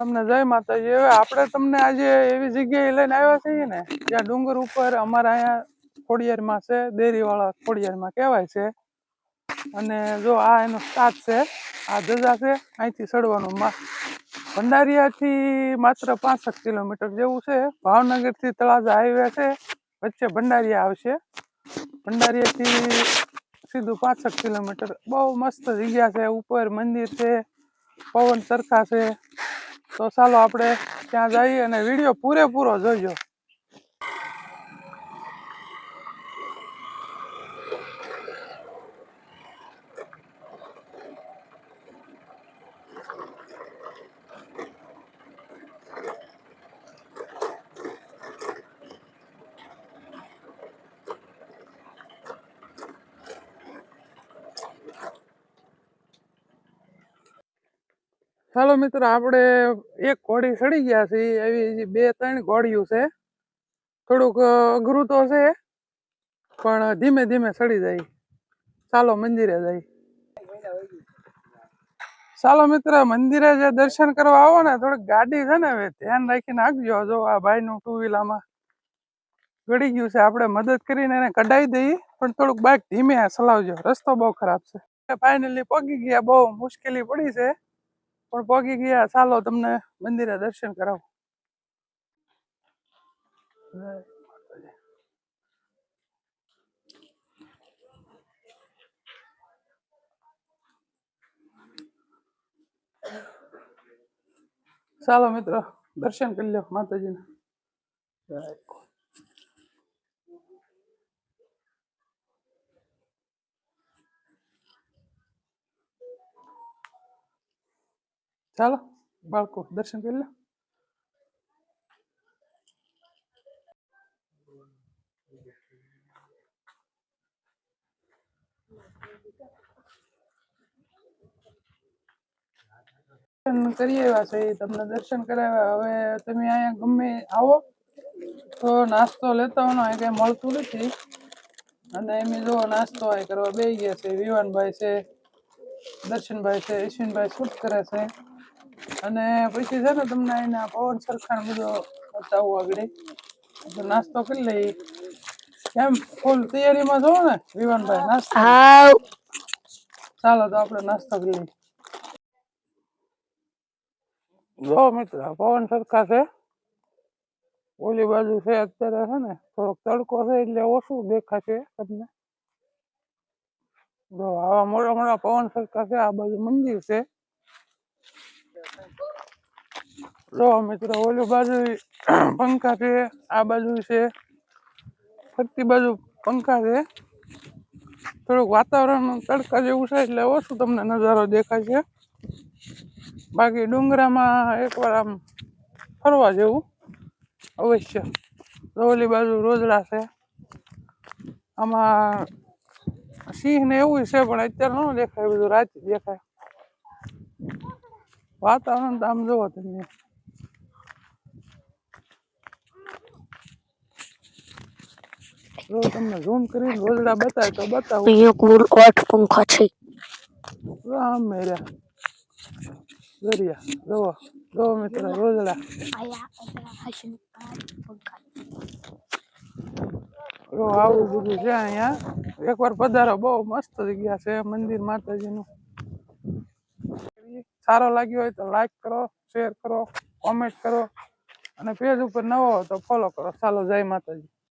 તમને જય માતાજી. હવે આપણે તમને આજે એવી જગ્યાએ લઈને આવ્યા છીએ ને, જ્યાં ડુંગર ઉપર અમારા અહીંયા ખોડિયારમાં છે દેરીવાળા ખોડિયારમાં કહેવાય છે. અને જો આ એનો સ્ટાર્ટ છે, આ ધજા છે, અહીંથી ચડવાનું ભંડારિયાથી માત્ર પાંસઠ કિલોમીટર જેવું છે. ભાવનગરથી તળાજા હાઈવે છે, વચ્ચે ભંડારિયા આવશે. ભંડારિયાથી સીધું પાંસઠ કિલોમીટર. બહુ મસ્ત જગ્યા છે, ઉપર મંદિર છે, પવન સરખા છે. તો ચાલો આપણે ત્યાં જઈએ અને વીડિયો પૂરેપૂરો જોજો. ચાલો મિત્રો, આપણે એક ઘોડી સડી ગયા છે એવી બે ત્રણ ઘોડીઓ છે. થોડુંક અઘરું તો છે, પણ ધીમે ધીમે સડી જાય. ચાલો મંદિરે જાય ચાલો મિત્ર, મંદિરે જે દર્શન કરવા આવો ને, થોડીક ગાડી છે ને, હવે ધ્યાન રાખીને આગજો જો આ ભાઈનું ટુ વ્હીલરમાં ગળી ગયું છે, આપણે મદદ કરીને એને કઢાવી દઈએ, પણ થોડુંક બાઇક ધીમે ચલાવજો રસ્તો બહુ ખરાબ છે. ફાઇનલી પગી ગયા, બહુ મુશ્કેલી પડી છે. પણ પગી ગયા ચાલો તમને મંદિરે દર્શન કરાવો જય માતાજી. ચાલો મિત્રો, દર્શન કરી લો માતાજીના ચાલો બાળકો દર્શન કરી લો દર્શન કરી આવ્યા છે એ તમને દર્શન કરાવ્યા હવે તમે અહીંયા ગમે આવો તો નાસ્તો લેતા હોનો અહીં કઈ મળતું નથી અને એમ જો નાસ્તો અહીં કરવા બે ગયા છે વિવાનભાઈ છે દર્શનભાઈ છે ઈશ્વિનભાઈ શૂટ કરે છે અને પછી છે ને તમને એના પવન સરખાણ બધો બતાવું આગળ. નાસ્તો કરી લઈ કેમ? ફૂલ તૈયારીમાં જોવો ને? વિવાનભાઈ નાસ્તો? ચાલો તો આપણે નાસ્તો કરી લઈએ. જો મિત્ર પવન સરખા છે. ઓલી બાજુ છે અત્યારે છે ને થોડોક તડકો છે એટલે ઓછું દેખાશે તમને. જો આવા મોટા મોટા પવન સરખા છે આ બાજુ મંદિર છે. જો મિત્રો, ઓલી બાજુ પંખા છે, આ બાજુ છે. ફરતી બાજુ પંખા છે. થોડુંક વાતાવરણ તડકા જેવું છે એટલે ઓછું તમને નજારો દેખાય છે. બાકી ડુંગરામાં એકવાર આમ ફરવા જેવું અવશ્ય. ઓલી બાજુ રોજડા છે. આમાં સિંહ ને એવું છે, પણ અત્યારે ન દેખાય, બધું રાત દેખાય. વાતાવરણ તો આમ જોવો તમે. જો તમને ઝૂમ કરીને રોજડા બતાવે તો બતાવું. આઠ પંખા છે. આમ મેર્યા. દરિયા. જોવો જોવો મિત્ર રોજડા જો આવું બધું છે અહીંયા. એકવાર પધારો. બહુ મસ્ત જગ્યા છે મંદિર માતાજીનું. સારો લાગ્યો હોય તો લાઈક કરો શેર કરો કોમેન્ટ કરો અને પેજ ઉપર નવો હોય તો ફોલો કરો. ચાલો, જય માતાજી.